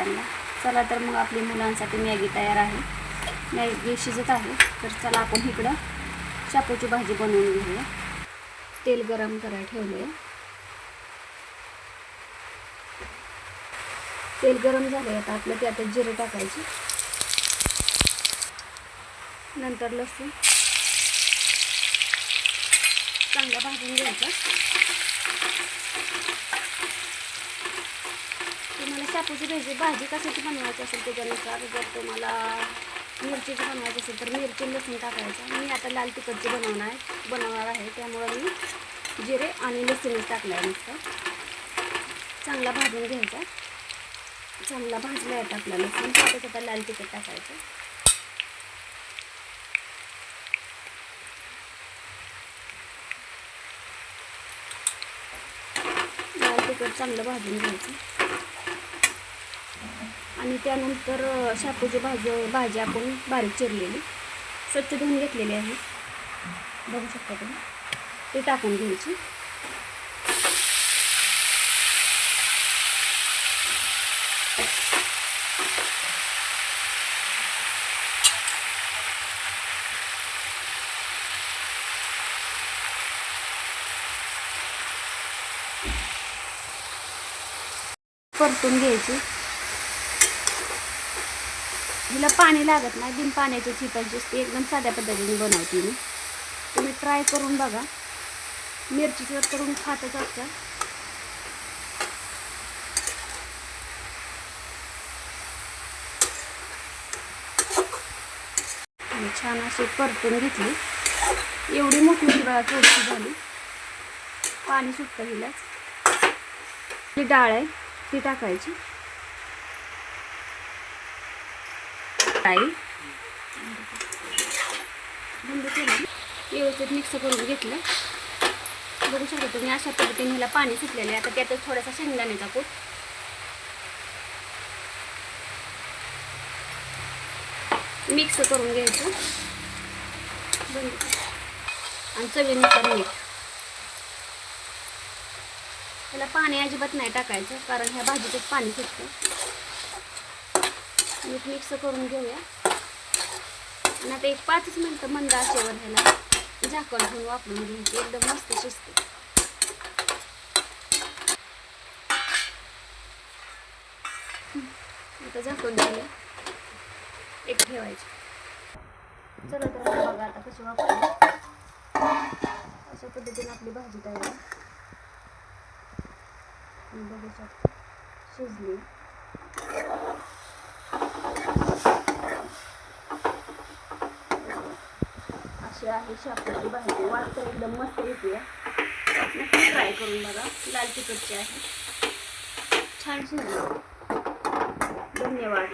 सगळ्यांना चला तर मग आपली मुलांसाठी मॅगी तयार आहे. मॅगी शिजत आहे. तर चला आपण इकडं शापूची भाजी बनवून घेऊया. तेल गरम करायला ठेवले तेल गरम झालं आता आपलं त्यात जिरे टाकायचे. नंतर लसूण. चांगला भाजून घ्यायचा तुम्हाला शापूची भाजी भाजी कशाची बनवायची असेल त्याच्यानुसार जर तुम्हाला मिरचीची बनवायची असेल तर मिरची लसूण टाकायचं. मी आता लाल तिखटची बनवणार आहे बनवणार आहे. त्यामुळं मी जिरे आणि लसूणच टाकलं आहे नुसतं. चांगला भाजून घ्यायचा. चांगला भाजला आहे टाकला लसूण. त्याच्यात आता लाल तिखट टाकायचं. लाल तिखट चांगलं भाजून घ्यायचं. आणि त्यानंतर शापूची भाजी भाजी आपण बारीक चिरलेली. स्वच्छ धुवून घेतलेली आहे. बघू शकता तुम्ही. ते टाकून घ्यायची. परतून घ्यायची. हिला पाणी लागत नाही बिन पाण्याची चिपायची असते एकदम साध्या पद्धतीने बनवते मी. तुम्ही ट्राय करून बघा. मिरची तर करून खातच असतं छान अशी परतून घेतली. एवढी मोठी हिरवा थोडीशी झाली. पाणी सुटतं हिलाच. ही डाळ आहे ती टाकायची. डाळी बंद केलं व्यवस्थित मिक्स करून घेतलं. बघू शकतो तुम्ही अशा पद्धतीने ह्याला पाणी सुटलेलं आहे. आता त्यातच थोडासा शेंगदाण्याचा कूट मिक्स करून घ्यायचं. आणि चवीनुसार मीठ. त्याला पाणी अजिबात नाही टाकायचं कारण ह्या भाजीचंच पाणी सुटतं. मीठ मिक्स करून घेऊया. आणि आता एक पाचच मिनटं मंद आचेवर ह्याला झाकण घेऊन वापरून घ्यायची एकदम मस्त शिजते. आता झाकण घेऊया एक ठेवायची. चला तर बघा आता कशी वापरू. अशा पद्धतीने आपली भाजी तयार आहे. बघू शकतो शिजली. अशी आहे शापूची भाजी. वाटतं एकदम मस्त येते. नक्की ट्राय करून बघा. लाल तिखटची आहे. छान शिजली. धन्यवाद.